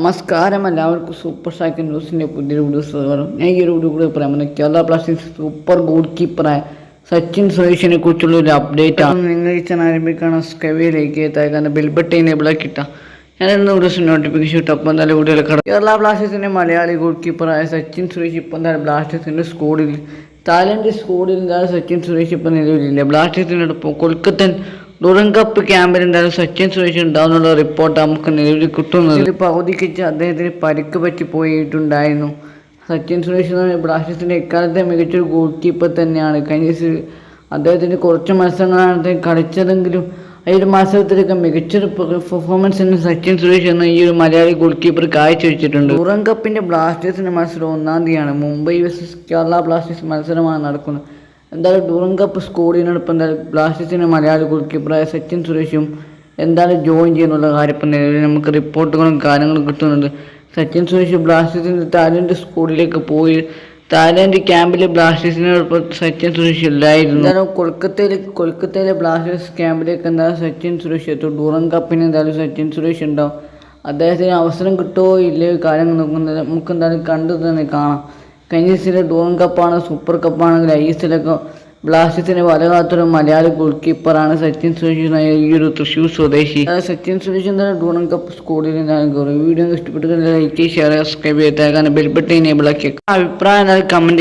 നമസ്കാരം എല്ലാവർക്കും super stack ന്യൂസിന്റെ പുതിയൊരു വീഡിയോ സ്വാഗതം. ഞാൻ ഈ ഒരു വീഡിയോ കൂടെ പറയാൻ കേരള ബ്ലാസ്റ്റേഴ്സ് സൂപ്പർ ഗോൾ കീപ്പറായ സച്ചിൻ സുരേഷിനെ കുറിച്ചുള്ള ഒരു അപ്ഡേറ്റ് ആണ്. നിങ്ങൾ ഈ ചാനൽ ആരംഭിക്കണം സ്കവിയിലേക്ക് എത്താൻ ബെൽബട്ട് എനേബിൾ കിട്ടാം ഞാൻ ഇന്ന് ദിവസം നോട്ടിഫിക്കേഷൻ ഇട്ടു അപ്പം എന്തായാലും വീഡിയോയിൽ കട കേരള ബ്ലാസ്റ്റേഴ്സിന്റെ മലയാളി ഗോൾ കീപ്പറായ സച്ചിൻ സുരേഷ് ഇപ്പം എന്തായാലും ബ്ലാസ്റ്റേഴ്സിന്റെ സ്കോഡിൽ തായ്ലൻഡ് സ്കോഡിൽ സച്ചിൻ സുരേഷ് ഇപ്പം നിലവിലില്ല. ബ്ലാസ്റ്റേഴ്സിനോടൊപ്പം കൊൽക്കത്തൻ ഡുറൻ കപ്പ് ക്യാമ്പിൽ എന്തായാലും സച്ചിൻ സുരേഷ് ഉണ്ടാവുന്നുള്ള റിപ്പോർട്ട് നമുക്ക് നിലവിൽ കിട്ടുന്നത്. ഇതിൽ പകുതിക്ക് വെച്ച് അദ്ദേഹത്തിന് പരിക്ക് പറ്റി പോയിട്ടുണ്ടായിരുന്നു. സച്ചിൻ സുരേഷ് എന്ന് പറഞ്ഞാൽ ബ്ലാസ്റ്റേഴ്സിന്റെ എക്കാലത്തെ മികച്ചൊരു ഗോൾ കീപ്പർ തന്നെയാണ്. കഴിഞ്ഞ അദ്ദേഹത്തിന് കുറച്ച് മത്സരങ്ങളാണ് അദ്ദേഹം കളിച്ചതെങ്കിലും ഈ ഒരു മത്സരത്തിലൊക്കെ മികച്ചൊരു പെർഫോമൻസ് എന്ന് സച്ചിൻ സുരേഷ് എന്ന ഈ ഒരു മലയാളി ഗോൾ കീപ്പർ കാഴ്ചവെച്ചിട്ടുണ്ട് ഉറം കപ്പിന്റെ ബ്ലാസ്റ്റേഴ്സിന്റെ മത്സരം ഒന്നാം തീയതിയാണ്. മുംബൈ വേഴ്സസ് കേരള ബ്ലാസ്റ്റേഴ്സ് മത്സരമാണ് നടക്കുന്നത്. എന്തായാലും ഡൂറൻ കപ്പ് സ്കോഡിനോടൊപ്പം എന്തായാലും ബ്ലാസ്റ്റേഴ്സിന് മലയാളി ഗോൾ കീപ്പറായ സച്ചിൻ സുരേഷും എന്തായാലും ജോയിൻ ചെയ്യുന്നുള്ള കാര്യം ഇപ്പം നിലവിൽ നമുക്ക് റിപ്പോർട്ടുകളും കാര്യങ്ങളും കിട്ടുന്നുണ്ട്. സച്ചിൻ സുരേഷ് ബ്ലാസ്റ്റേഴ്സിന്റെ തായ്ലൻഡ് സ്കൂളിലേക്ക് പോയി. തായ്ലൻഡ് ക്യാമ്പിലെ ബ്ലാസ്റ്റേഴ്സിനോടൊപ്പം സച്ചിൻ സുരേഷ് ഇല്ലായിരുന്നു. എന്തായാലും കൊൽക്കത്തയിൽ കൊൽക്കത്തയിലെ ബ്ലാസ്റ്റേഴ്സ് ക്യാമ്പിലേക്ക് എന്തായാലും സച്ചിൻ സുരേഷ് എത്തും. ഡൂറൻ കപ്പിന് എന്തായാലും സച്ചിൻ സുരേഷ് ഉണ്ടാവും. അദ്ദേഹത്തിന് അവസരം കിട്ടുമോ ഇല്ലയോ കാര്യങ്ങൾ നോക്കുന്നത് നമുക്ക് എന്തായാലും കണ്ടു തന്നെ കാണാം. കഴിഞ്ഞ സീസണിലെ ഡൂറൻ കപ്പാണ് സൂപ്പർ കപ്പാണെങ്കിൽ ഐ എസ് എല്ലൊക്കെ ബ്ലാസ്റ്റേഴ്സിന് വലകാത്തൊരു മലയാളി ഗോൾ കീപ്പറാണ് സച്ചിൻ സുരേഷ് ഈ ഒരു തൃശ്ശൂർ സ്വദേശി. സച്ചിൻ സുരേഷ് എന്താണ് ഡോൺ കപ്പ് കയറി വീഡിയോ ഇഷ്ടപ്പെട്ടു ലൈക്ക് ഷെയർ സബ്സ്ക്രൈബ് ചെയ്തേക്കാൻ ബെൽബട്ടൻ എനേബിൾ ആക്കി അഭിപ്രായം കമന്റ്